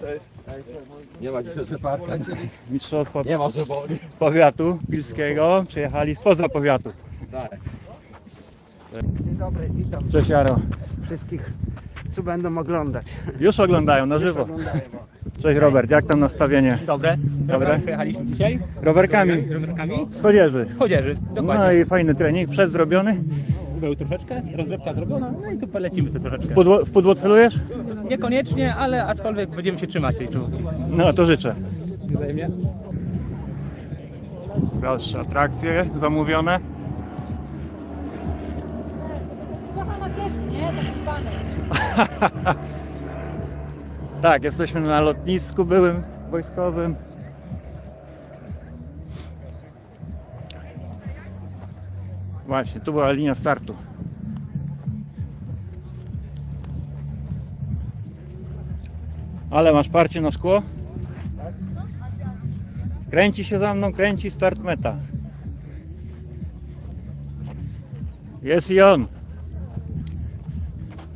Cześć. Nie ma dzisiaj parka. Mistrzostwa Nie ma powiatu pilskiego. Przyjechali spoza powiatu. Tak. Dzień dobry, witam Cześć Jaro. wszystkich, co będą oglądać. Już oglądają na żywo. Cześć Robert, jak tam nastawienie? Dobre. Dobre. Przyjechaliśmy dzisiaj Rowerkami. rowerkami. Z chodzieży. Chodzieży, No dokładnie. i fajny trening, przed zrobiony. Był troszeczkę, rozrywka zrobiona, no i tu polecimy sobie troszeczkę. W pudło, w pudło celujesz? Niekoniecznie, ale aczkolwiek będziemy się trzymać tej czołówki. No to życzę. Wzajemnie. Proszę, atrakcje zamówione. Kochana też, nie? Taki panek. Tak, jesteśmy na lotnisku byłym wojskowym. Właśnie, tu była linia startu. Ale masz parcie na szkło? Kręci się za mną, kręci start meta. Jest i on.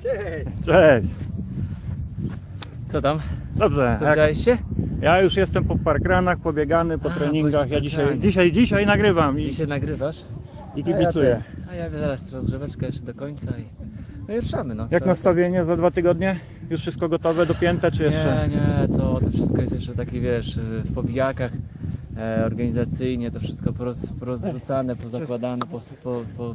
Cześć. Cześć. Co tam? Dobrze. Jak, Widziałeś się? ja już jestem po parkranach, pobiegany, po A, treningach. Ja dzisiaj, dzisiaj, dzisiaj nagrywam i, Dzisiaj nagrywasz? I kibicuję. A ja zaraz rozgrzeweczkę jeszcze do końca i... No i ruszamy, no. Jak To- nastawienie za dwa tygodnie? Już wszystko gotowe, dopięte czy jeszcze? Nie, nie, co, to wszystko jest jeszcze takie, wiesz, w pobijakach e, organizacyjnie, to wszystko poroz, porozrzucane, pozakładane, po, po, po,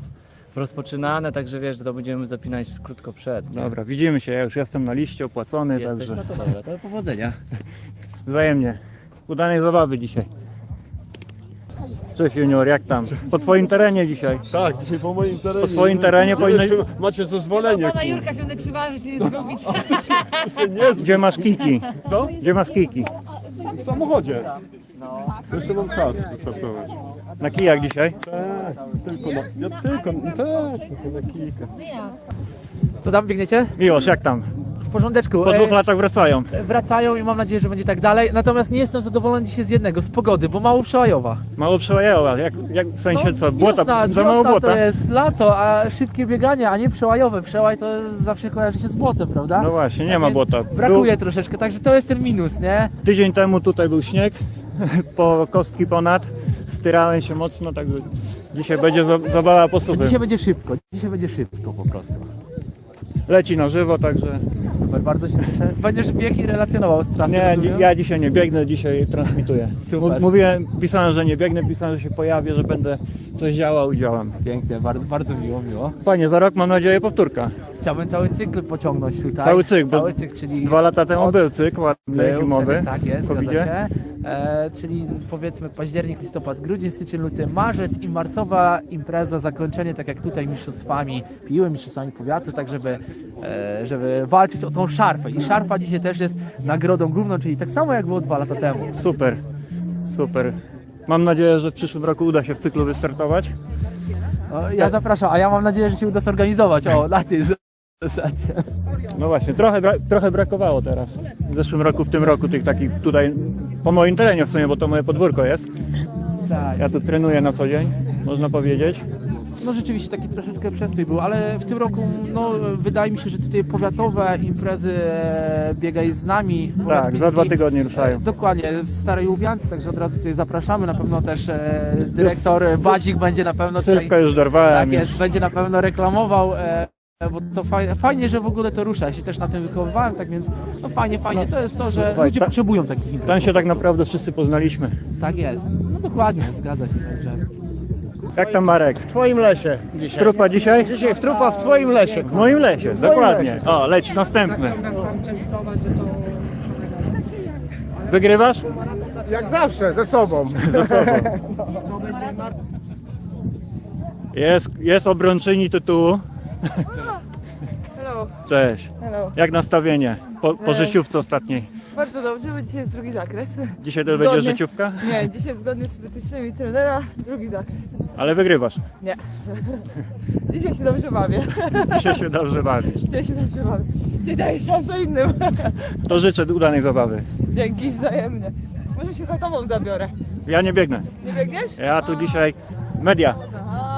rozpoczynane, także wiesz, to będziemy zapinać krótko przed. nie? Dobra, widzimy się. Ja już jestem na liście opłacony, Jesteś, także no to dobra, to powodzenia. wzajemnie. Udanej zabawy dzisiaj. Cześć Junior, jak tam? Po twoim terenie dzisiaj. Tak, dzisiaj po moim terenie. Po swoim terenie powinno- Powinno... Macie zezwolenie. Pana Jurka się będę krzywała, że się nie zgubić. Nie, Gdzie masz kiki? co? Gdzie masz kiki? W samochodzie. Jeszcze mam czas wystartować. Na kijach dzisiaj? Tak, tylko na... Ja tylko, tak, tylko na kilka. Co tam biegniecie? Miłosz, jak tam? Porządeczku. Po dwóch E, latach wracają. Wracają i mam nadzieję, że będzie tak dalej. Natomiast nie jestem zadowolony dzisiaj z jednego, z pogody, bo mało przełajowa. Mało przełajowa. Jak, jak w sensie co? Błota, wiosna, za mało wiosna błota? to jest lato, a szybkie bieganie, a nie przełajowe. Przełaj to zawsze kojarzy się z błotem, prawda? No właśnie, nie Tak ma więc błota. Brakuje troszeczkę, także to jest ten minus, nie? Tydzień temu tutaj był śnieg, po kostki ponad, styrałem się mocno, także dzisiaj będzie za- zabawa po suchym. Dzisiaj będzie szybko, dzisiaj będzie szybko po prostu. Leci na żywo, także Super, bardzo się cieszę. Będziesz bieg i relacjonował z trasy, nie, rozumiem? ja dzisiaj nie biegnę, dzisiaj transmituję. Super. M- Mówiłem, pisałem, że nie biegnę, pisałem, że się pojawię, że będę coś działał i działam. Pięknie, bardzo, bardzo miło, miło. Fajnie, za rok mam nadzieję powtórka. Chciałbym cały cykl pociągnąć tutaj. Cały cykl, bo Cały cykl, czyli... Dwa lata temu od- był cykl ładny, wtedy, tak jest, zgadza się. E, czyli powiedzmy październik, listopad, grudzień, styczeń, luty, marzec i marcowa impreza, zakończenie tak jak tutaj mistrzostwami piły, mistrzostwami powiatu, tak żeby, e, żeby walczyć o tą szarpę. I szarpa dzisiaj też jest nagrodą główną, czyli tak samo jak było dwa lata temu. Super, super. Mam nadzieję, że w przyszłym roku uda się w cyklu wystartować. Ja zapraszam, a ja mam nadzieję, że się uda zorganizować. O, tej zasadzie. No właśnie, trochę, bra- trochę brakowało teraz. W zeszłym roku, w tym roku tych takich tutaj, po moim terenie w sumie, bo to moje podwórko jest. Tak. Ja tu trenuję na co dzień, można powiedzieć. No rzeczywiście taki troszeczkę przestój był, ale w tym roku no, wydaje mi się, że tutaj powiatowe imprezy e, biegaj z nami. Powiat Tak, za dwa tygodnie ruszają. E, Dokładnie, w Starej Łubiance, także od razu tutaj zapraszamy. Na pewno też e, dyrektor Bazik będzie na pewno Sylwka już dorwałem. tak jest, będzie na pewno reklamował. E, bo to fajnie, fajnie, że w ogóle to rusza. Ja się też na tym wychowywałem, tak więc no fajnie, fajnie. To jest to, że Słuchaj, ludzie ta- potrzebują takich imprez. Tam się tak naprawdę wszyscy poznaliśmy. Tak jest. No dokładnie, zgadza się. Także. Jak tam Marek? W twoim lesie dzisiaj. Trupa dzisiaj? Dzisiaj w trupa w twoim lesie. W moim lesie, dokładnie. O, leci następny. Wygrywasz? Jak zawsze, ze sobą. Ze sobą. Jest, jest obrończyni tytułu. Hello, Cześć. hello. Jak nastawienie po, po życiówce ostatniej? Bardzo dobrze, bo dzisiaj jest drugi zakres. Dzisiaj to Zgodnie. będzie życiówka? Nie, dzisiaj zgodnie z wytycznymi trenera, drugi zakres. Ale wygrywasz. Nie. Dzisiaj się dobrze bawię. Dzisiaj się dobrze bawisz. Dzisiaj się dobrze bawię. Dzisiaj daję szansę innym. To życzę udanej zabawy. Dzięki wzajemnie. Może się za tobą zabiorę. Ja nie biegnę. Nie biegniesz? Ja tu dzisiaj media. A,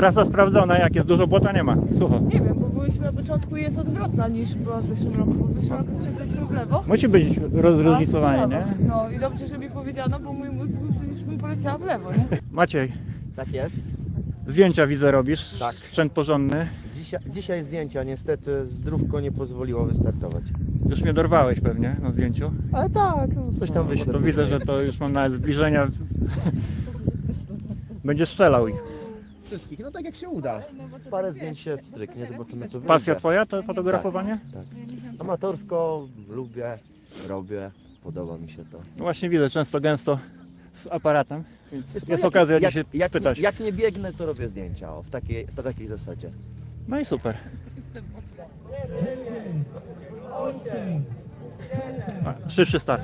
Trasa sprawdzona, jak jest dużo błota nie ma. Sucho. nie wiem, bo skręciliśmy na początku jest odwrotna niż była w zeszłym roku, bo w zeszłym roku skręciliśmy w lewo. Musi być rozróżnicowanie, nie? No i dobrze, że mi powiedziano, bo mój mózg był, już bym poleciała w lewo, nie? Maciej, Tak jest. zdjęcia widzę robisz, Tak. sprzęt porządny. Dzisiaj, dzisiaj zdjęcia, niestety zdrówko nie pozwoliło wystartować. Już mnie dorwałeś pewnie na zdjęciu. Ale tak, no, coś tam wyślę. to widzę, że to już mam nawet zbliżenia. Będziesz strzelał ich. Wszystkich, no tak jak się uda. Parę zdjęć się stryknie, zobaczymy co Pasja wyjdzie. twoja to fotografowanie? Amatorsko lubię, robię, podoba mi się to. No właśnie widzę często gęsto z aparatem. Więc Wiesz co, jest jak- okazja jak, dzisiaj jak, spytać. Jak nie biegnę, to robię zdjęcia, o, w takiej, na takiej zasadzie. No i super. A, Szybszy start.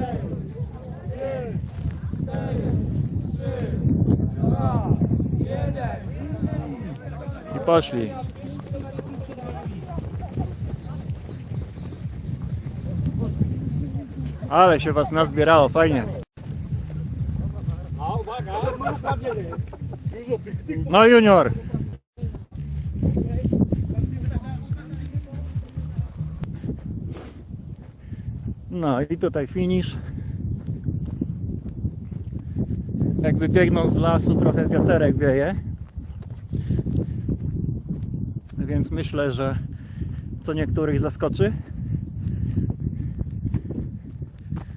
I poszli. Ale się was nazbierało, fajnie. No junior. No i tutaj finish. Jakby biegną z lasu, trochę wiaterek wieje. Więc myślę, że co niektórych zaskoczy.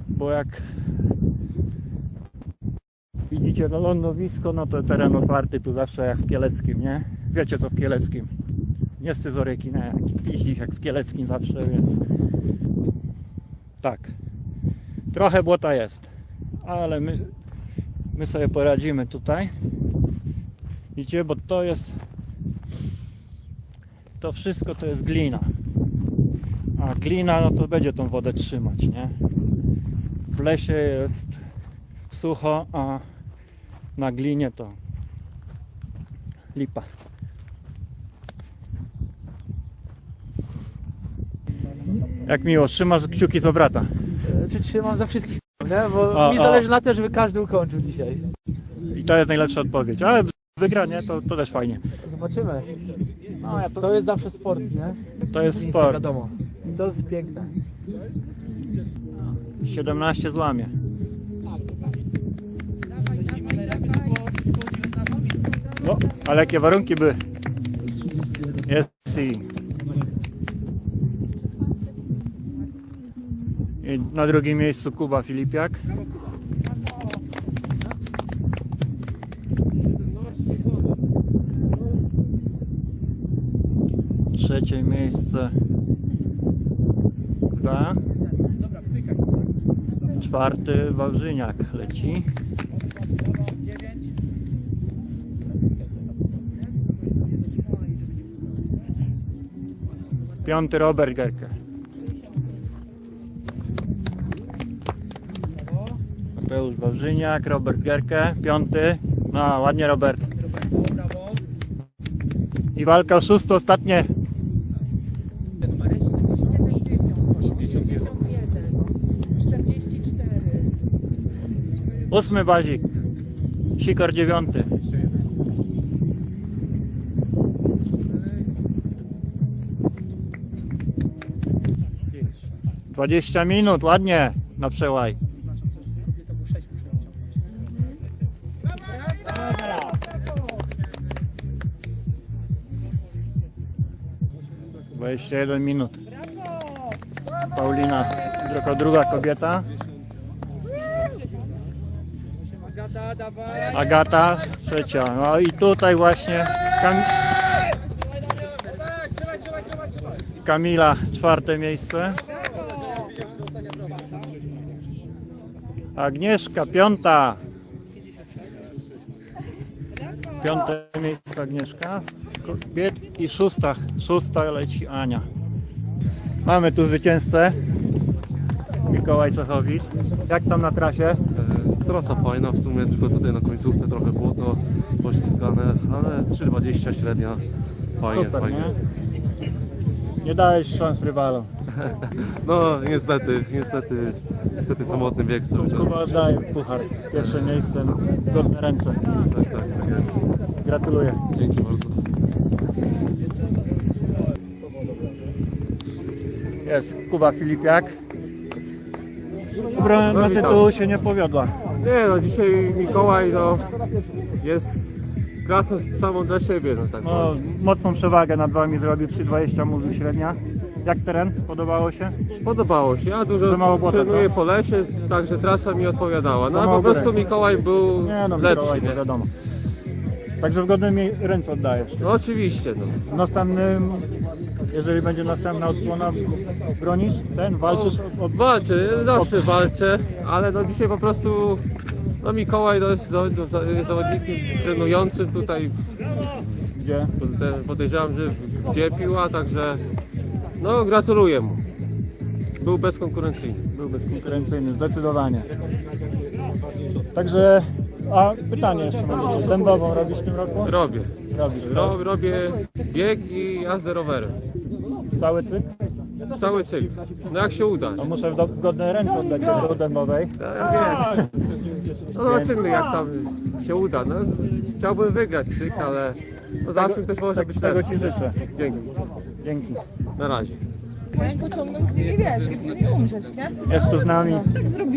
Bo jak widzicie no lądowisko, no to teren otwarty tu zawsze jak w Kieleckim, nie? Wiecie co w Kieleckim. Nie scyzoryki, nie? Ich jak w Kieleckim zawsze, więc tak. Trochę błota jest, ale my, my sobie poradzimy tutaj. Widzicie, bo to jest to wszystko to jest glina. A glina no to będzie tą wodę trzymać, nie? W lesie jest sucho, a na glinie to lipa. Jak miło, trzymasz kciuki za brata. E, Czy trzymam za wszystkich, nie? Bo O, mi o. zależy na tym, żeby każdy ukończył dzisiaj. I to jest najlepsza odpowiedź. Ale wygra, nie? To, to też fajnie. Zobaczymy. No, ja to jest zawsze sport, nie? To jest Nic sport. wiadomo. To jest piękne. 17 złamie. No, ale jakie warunki były? Jest i... I na drugim miejscu Kuba Filipiak. Trzecie miejsce Kuba. Czwarty Wawrzyniak leci. Piąty Robert Gerke. Mateusz Wawrzyniak, Robert Gerke, piąty. No, ładnie Robert. I walka o szóste, ostatnie. Ósmy bazik. Sikor dziewiąty. Dwadzieścia minut, ładnie na przełaj. Dwadzieścia jeden minut. Paulina, druga kobieta. Agata trzecia. No i tutaj właśnie Kam... Kamila czwarte miejsce. Agnieszka piąta. Piąte miejsce Agnieszka. I szósta, szósta leci Ania. Mamy tu zwycięzcę. Mikołaj Czechowicz. Jak tam na trasie? Trasa fajna, w sumie tylko tutaj na końcówce trochę było to poślizgane, ale 3,20 średnia. Fajnie, Super, fajnie. nie? Nie dałeś szans rywalom. No niestety, niestety, niestety samotny bieg cały czas. Kuba oddaje puchar. Pierwsze miejsce, godne ręce. Tak, tak, tak jest. Gratuluję. Dzięki bardzo. Jest Kuba Filipiak. Obrona na tytuł się nie powiodła. Nie no, dzisiaj Mikołaj no, jest klasą samą dla siebie, no tak No, mocną przewagę nad wami zrobił przy 20 mówił średnia. Jak teren? Podobało się? Podobało się, ja dużo Za mało błota, trenuję co? po lesie, także trasa mi odpowiadała. No a mało po prostu górek. Mikołaj był Nie no, lepszy, Mikołaj, nie? wiadomo. Także w godnej mie- ręce oddajesz. No oczywiście, no. W następnym, jeżeli będzie następna odsłona, bronisz ten? Walczysz o, o Walczę, zawsze walczę, ale no dzisiaj po prostu no Mikołaj to jest za- za- jest zawodnikiem trenującym tutaj, gdzie? Podejrzewam, podejrzewam, że w Dziepiła, także no gratuluję mu. Był bezkonkurencyjny. Był bezkonkurencyjny, zdecydowanie. Także, a pytanie jeszcze mam. Dębową robisz w tym roku? Robię. Robisz. Ro, robię bieg i jazdę rowerem. Cały cykl? Cały cykl. No jak się uda. To muszę w, do, w godne ręce oddać do dębowej. Ja wiem. No zobaczymy jak tam się uda. No, chciałbym wygrać cykl, ale no zawsze ktoś może być Tego lepszy. Ci życzę. Dzięki. Dzięki. Na razie. Musisz pociągnąć z nimi, wiesz, i później umrzeć, nie? Jest tu z nami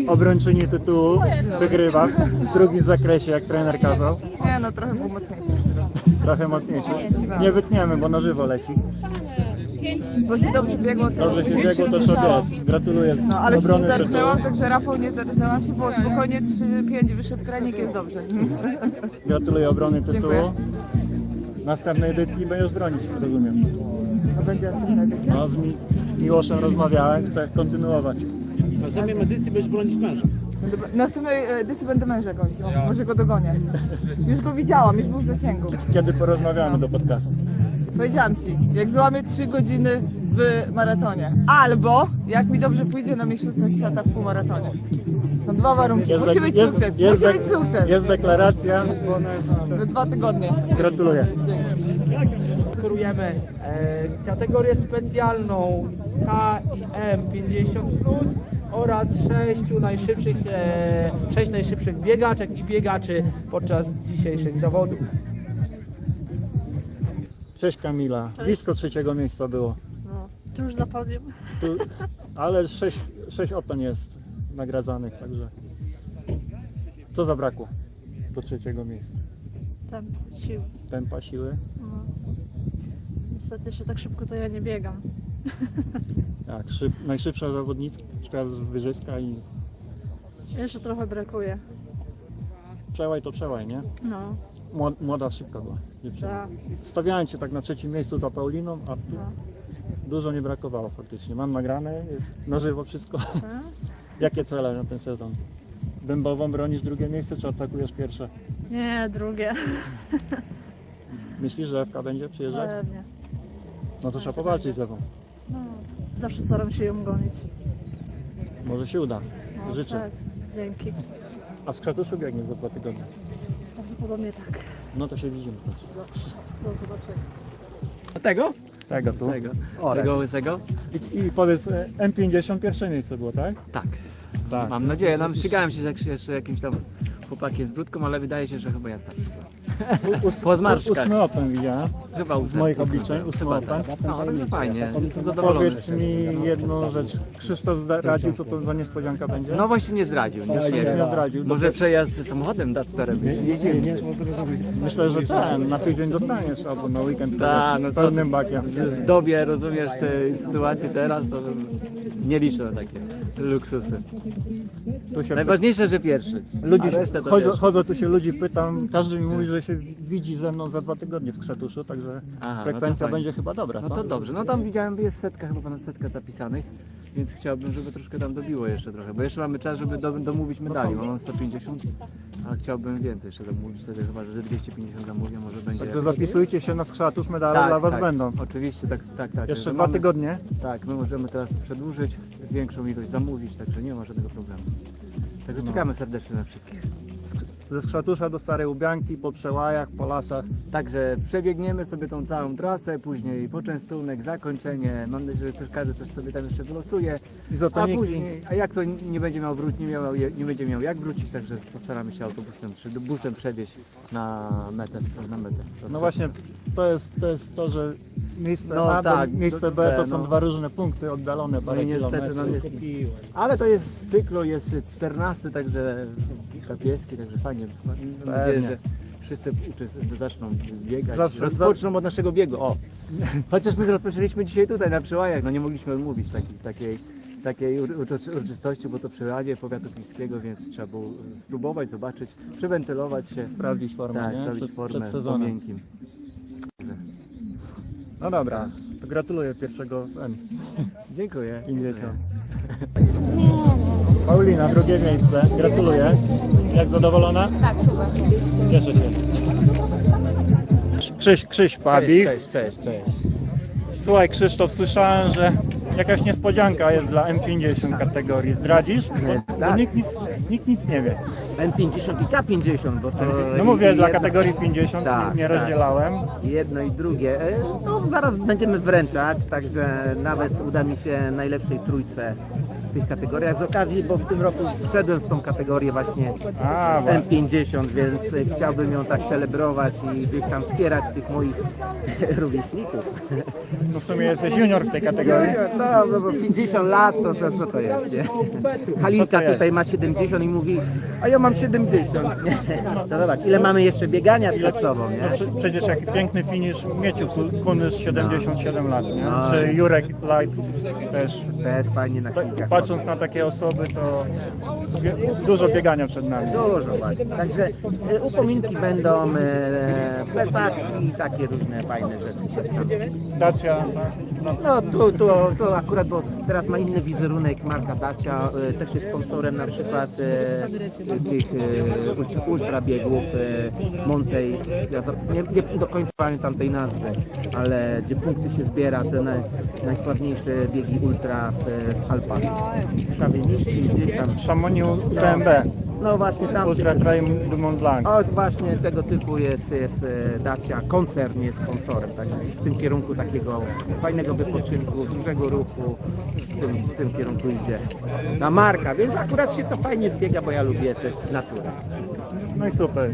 obrończyni tytułu, wygrywa w drugim zakresie, jak trener kazał. Nie, no trochę był mocniejszy. Trochę mocniejszy. Nie wytniemy, bo na żywo leci. Bo się dobrze biegło, to Dobrze się biegło, to sobie Gratuluję No, ale się nie obrony tytułu. zerknęłam, także Rafał nie zerknęłam się, bo spokojnie 3-5 wyszedł trening, jest dobrze. Gratuluję obrony tytułu. Dziękuję. Następnej edycji będziesz bronić, rozumiem. A będzie następna edycja? No, z Mi- Miłoszem rozmawiałem, chcę kontynuować. W następnej edycji będziesz bronić męża. Będę- W następnej edycji będę męża gonić, o, może go dogonię. Już go widziałam, już był w zasięgu. Kiedy porozmawiamy do podcastu? Powiedziałam ci, jak złamię 3 godziny w maratonie. Albo jak mi dobrze pójdzie na mistrzostwach świata w półmaratonie. Są dwa warunki. Musi być jest, sukces. jest, Musi być sukces. jest deklaracja. W dwa tygodnie. Gratuluję. Kierujemy e, kategorię specjalną K i M 50 oraz 6 najszybszych, e, 6 najszybszych biegaczek i biegaczy podczas dzisiejszych zawodów. Cześć Kamila. Blisko trzeciego miejsca było. No, tuż za podium. Tu, ale sześć, sześć open jest nagradzanych, także. Co zabrakło do trzeciego miejsca? Tam sił. Tempa, siły? No. Niestety jeszcze tak szybko to ja nie biegam. Tak, szyb, najszybsza zawodniczka z Wyżyska i Jeszcze trochę brakuje. przełaj to przełaj, nie? No, Mło- Młoda, szybka była dziewczyna. tak. Stawiałem Cię tak na trzecim miejscu za Pauliną, a tu No. dużo nie brakowało faktycznie. Mam nagrane, jest na żywo wszystko. Tak? Jakie cele na ten sezon? Dębową bronisz drugie miejsce, czy atakujesz pierwsze? Nie, drugie. Myślisz, że FK będzie przyjeżdżać? Pewnie. No to trzeba powalczyć z Ewą. No, zawsze staram się ją gonić. Może się uda. No, Życzę. Tak, dzięki. A w Skrzatuszu biegnie za dwa tygodnie. Prawdopodobnie tak. No to się widzimy. Dobrze, do zobaczenia. Tego? Tego tu. Tego. Tego łysego? I, I powiedz, e, M50 pierwsze miejsce było, tak? Tak. Tak. Mam nadzieję. Tam ścigałem się z jeszcze jakimś tam chłopakiem z brudką, ale wydaje się, że chyba ja starszy. Ós- Po zmarszczkach. Ósmy open widziałem. Chyba Z ósmy. moich ósmy. obliczeń, ósmy open. tak. No, także fajnie. Jestem zadowolony. Powiedz mi jedną rzecz. Krzysztof zdradził, co to za niespodzianka będzie? No właśnie nie zdradził. Nie nie wiem. zdradził. Może przejazd samochodem Dusterem. Jedziemy. Myślę, że ten, na tydzień dostaniesz, albo na weekend Tak, no no z pełnym bakiem. W dobie, rozumiesz, tej sytuacji teraz, to nie liczę na takie luksusy. Tu się Najważniejsze, że pierwszy. Ludzi się, resztę to wiesz. chodzą tu się ludzi, pytam, każdy mi mówi, że się widzi ze mną za dwa tygodnie w Krzetuszu, także Aha, no to frekwencja fajnie. będzie chyba dobra, No co? to dobrze, no tam widziałem, jest setka, chyba ponad setka zapisanych, więc chciałbym, żeby troszkę tam dobiło jeszcze trochę, bo jeszcze mamy czas, żeby do, domówić medali, bo mam 150, a chciałbym więcej jeszcze domówić, wtedy chyba, że ze 250 zamówię, może będzie... Także zapisujcie się na Skrzatów, medale Tak, dla Was tak, będą. Oczywiście, tak, tak, tak. Jeszcze dwa mamy- tygodnie. Tak, my możemy teraz to przedłużyć, większą ilość zamówić, także nie ma żadnego problemu. Także czekamy serdecznie na wszystkich. Ze Skrzatusza do Starej Ubianki, po przełajach, po lasach. Także przebiegniemy sobie tą całą trasę, później poczęstunek, zakończenie. Mam nadzieję, że każdy coś sobie tam jeszcze wylosuje. A później, a jak to nie będzie miał wrócić, nie, miał, nie będzie miał jak wrócić, także postaramy się autobusem czy busem przewieźć na metę. Na metę. No właśnie, to jest, to jest to, że miejsce No A, tak, miejsce B to są no. dwa różne punkty oddalone No parę i niestety nam jest... Ale to jest w cyklu, jest 14, także pieski, także fajnie. Nadzieję, Pewnie. że wszyscy zaczną biegać. Zawsze- rozpoczną od naszego biegu. O! Chociaż my rozpoczęliśmy dzisiaj tutaj na Przyłajach, no nie mogliśmy odmówić takiej, takiej, takiej ur- uroczy- uroczystości, bo to przy Radzie Powiatu Pilskiego, więc trzeba było spróbować, zobaczyć, przewentylować się. Sprawdzić formę, Tak, nie? sprawdzić Przed- formę przed sezonem. miękkim. No dobra, to gratuluję pierwszego M. Dziękuję. 50. Paulina, drugie miejsce. Gratuluję. Jak zadowolona? Tak, super. Cieszę się. Krzyś, Krzyś Pabik. Cześć, cześć, cześć. Słuchaj Krzysztof, słyszałem, że jakaś niespodzianka jest dla M50 kategorii. Zdradzisz? Bo, bo tak. nikt, nic, nikt nic nie wie. N50 i K50, bo to... No mówię, dla jedno- kategorii 50 Tak, nie tak. rozdzielałem. Jedno i drugie. E, No zaraz będziemy wręczać, także nawet uda mi się najlepszej trójce w tych kategoriach z okazji, bo w tym roku wszedłem w tą kategorię właśnie A, właśnie. M50, więc e, chciałbym ją tak celebrować i gdzieś tam wspierać tych moich rówieśników. No w sumie jesteś junior w tej kategorii. No, no bo 50 lat to, to co to jest, nie? Halinka jest? tutaj ma 70 i mówi, a ja mam 70. Nie? Zobacz, ile mamy jeszcze biegania przed sobą, nie? prze- przecież jaki piękny finisz Mieciu Ku- Kunysz 77 lat, nie? No. Czy Jurek Light też. Też fajnie na kilkach. Patrząc na takie osoby, to dużo biegania przed nami. Dużo właśnie. Także e, upominki będą, e, plecaczki i takie różne fajne rzeczy. Dacia, tak? No, No tu, tu, tu akurat, bo teraz ma inny wizerunek marka Dacia, e, też jest sponsorem na przykład tych e, ultra, ultra biegów e, Montej, ja nie, nie do końca pamiętam tej nazwy, ale gdzie punkty się zbiera, te naj, najsławniejsze biegi ultra w, w Alpach. Szawiniści gdzieś tam. Szamoniu TMB, No właśnie tam. Ultra Trail du Mont Blanc. O, właśnie tego typu jest, jest e, Dacia, koncern jest sponsorem, także w tym kierunku takiego fajnego wypoczynku, dużego ruchu, w tym, w tym kierunku idzie ta marka, więc akurat się to fajnie zbiega, bo ja lubię też naturę. No i super.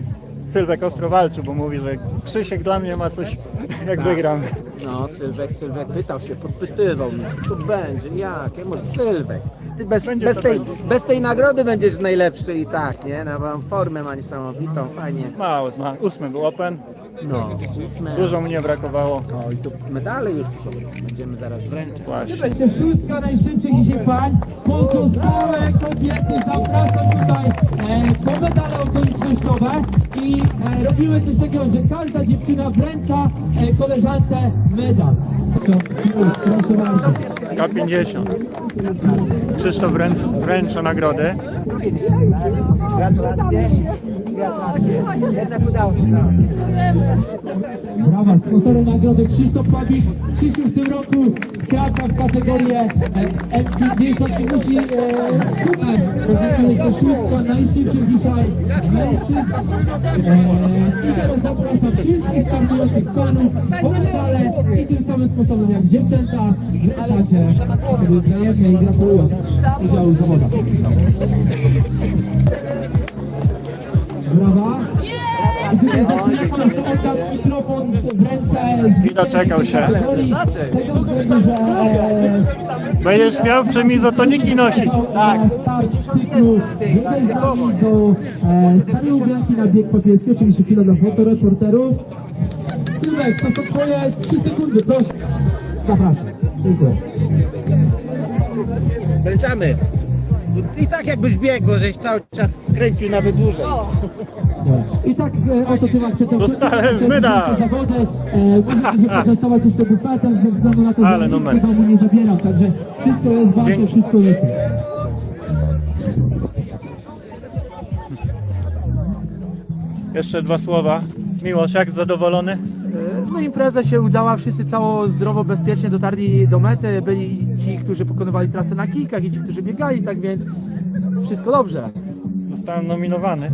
Sylwek ostro walczy, bo mówi, że Krzysiek dla mnie ma coś, jak wygram. No, Sylwek, Sylwek pytał się, podpytywał mnie, co tu będzie, jak, ja mówię, Sylwek, ty bez, bez, tej, będzie. bez tej nagrody będziesz najlepszy i tak, nie, no, mam formę ma niesamowitą, fajnie, Mało, ma. Ósmy był Open, no, ósme, dużo mnie brakowało. o i tu medale już są, będziemy zaraz wręczać. Właśnie. Będzie szóstka najszybszych dzisiaj pań. Pozostałe kobiety zapraszam tutaj e, po medale okolicznościowe i e, robimy coś takiego, że każda dziewczyna wręcza e, koleżance medal. Proszę bardzo. K50. Krzysztof wręcz, wręcza nagrody. Brawa, sponsorem nagrody Krzysztof Pawik. Krzysztof w tym roku wkracza w kategorię e, M50 i musi e, kupić. Prezentuje się szóstka najszybszych dzisiaj mężczyzn. E, I teraz zapraszam wszystkich startujących panów po medale i tym samym sposobem jak dziewczęta wręczacie sobie wzajemnie i gratulując udziału w zawodach. Brawa. Mikrofon w ręce I doczekał się. Będziesz miał w czym izotoniki nosić. tak. e, stali ubranki na bieg papierski, oczywiście chwila dla fotoreporterów. Sylwek, to są twoje 3 sekundy, proszę. Zapraszam. Dziękuję. Wręczamy. I tak jakbyś biegł, żeś cały czas kręcił na wydłużej. I tak e, oto tym akcentem Dostałem kończymy medal. dzisiejsze zawody. E, Możecie się poczęstować jeszcze bufetem ze względu na to, że Ale nikt numer. domu nie zabierał, także wszystko jest wasze, Dzięki. wszystko jest. Jeszcze dwa słowa. Miłosz, jak zadowolony? No impreza się udała, wszyscy cało zdrowo, bezpiecznie dotarli do mety. Byli ci, którzy pokonywali trasę na kijkach i ci, którzy biegali, tak więc wszystko dobrze. Zostałem nominowany.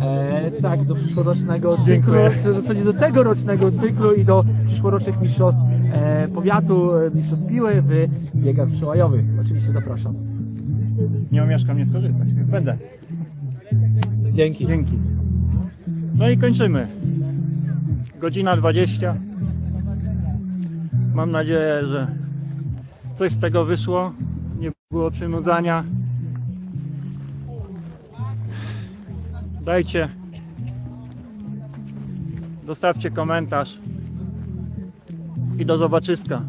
E, tak, do przyszłorocznego cyklu, Dziękuję. w zasadzie do tegorocznego cyklu i do przyszłorocznych mistrzostw e, powiatu, e, mistrzostw piły w biegach przełajowych. Oczywiście zapraszam. Nie omieszkam nie skorzystać, będę. Dzięki. Dzięki. No i kończymy. Godzina 20. Mam nadzieję, że coś z tego wyszło. Nie było przynudzania. Dajcie, dostawcie komentarz i do zobaczyska.